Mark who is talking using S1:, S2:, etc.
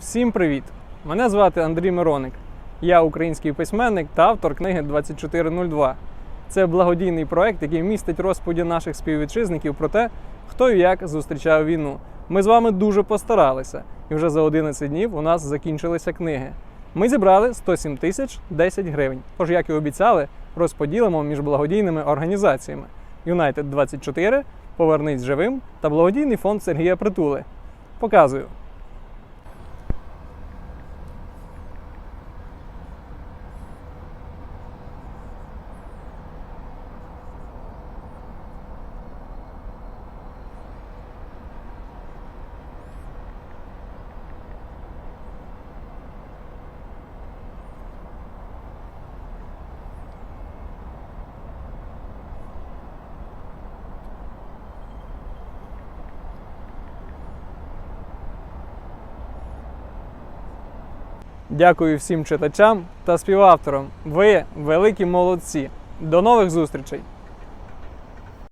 S1: Всім привіт! Мене звати Андрій Мироник. Я український письменник та автор книги 2402. Це благодійний проект, який містить розповіді наших співвітчизників про те, хто і як зустрічав війну. Ми з вами дуже постаралися, і вже за 11 днів у нас закінчилися книги. Ми зібрали 107 тисяч 10 гривень. Тож, як і обіцяли, розподілимо між благодійними організаціями: United 24, Повернись живим та благодійний фонд Сергія Притули. Показую. Дякую всім читачам та співавторам. Ви великі молодці. До нових зустрічей!